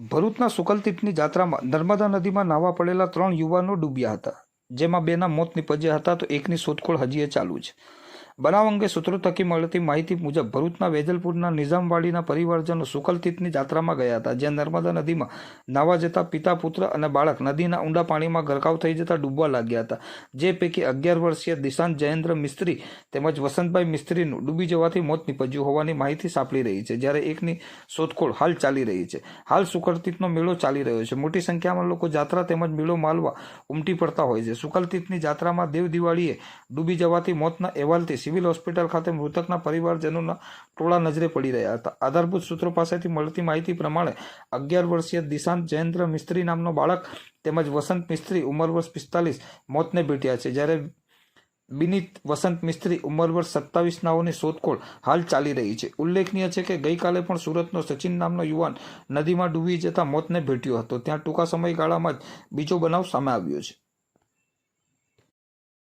ભરૂચના સુકલતીપની જાત્રામાં નર્મદા નદીમાં નાવા પડેલા ત્રણ યુવાનો ડૂબ્યા હતા, જેમાં બેના મોત નીપજ્યા હતા તો એકની શોધખોળ હજી એ ચાલુ છે. બનાવ અંગે સૂત્રો થકી મળતી માહિતી મુજબ ભરૂચના વેજલપુરના નિઝામવાડીના પરિવારજનો સુકલતીતની જાત્રામાં ગયા હતા, જ્યાં નર્મદા નદીમાં નાવા જતા પિતા, પુત્ર અને બાળક નદીના ઊંડા પાણીમાં ગરકાવ થઈ જતા ડૂબવા લાગ્યા હતા. જે પૈકી અગિયાર વર્ષીય દિશાંત જયેન્દ્ર મિસ્ત્રી તેમજ વસંતભાઈ મિસ્ત્રીનું ડૂબી જવાથી મોત નીપજ્યું હોવાની માહિતી સાંપડી રહી છે, જ્યારે એકની શોધખોળ હાલ ચાલી રહી છે. હાલ સુકલતીતનો મેળો ચાલી રહ્યો છે. મોટી સંખ્યામાં લોકો જાત્રા તેમજ મેળો માલવા ઉમટી પડતા હોય છે. સુકલતીતની જાત્રામાં દેવ દિવાળીએ ડૂબી જવાથી મોતના અહેવાલથી સિવિલ હોસ્પિટલ ખાતે મૃતકના પરિવારજનોના ટોળા નજરે પડી રહ્યા હતા. આધારભૂત સૂત્રો પાસેથી મળતી માહિતી પ્રમાણે અગિયાર વર્ષીય દિશાંત જયેન્દ્ર મિસ્ત્રી નામનો બાળક તેમજ વસંત મિસ્ત્રી ઉંમર વર્ષ પિસ્તાલીસ મોતને ભેટ્યા છે. જ્યારે બિનિત વસંત મિસ્ત્રી ઉંમર વર્ષ સત્તાવીસ નાઓની શોધખોળ હાલ ચાલી રહી છે. ઉલ્લેખનીય છે કે ગઈકાલે પણ સુરતનો સચિન નામનો યુવાન નદીમાં ડૂબી જતા મોતને ભેટ્યો હતો. ત્યાં ટૂંકા સમયગાળામાં જ બીજો બનાવ સામે આવ્યો છે.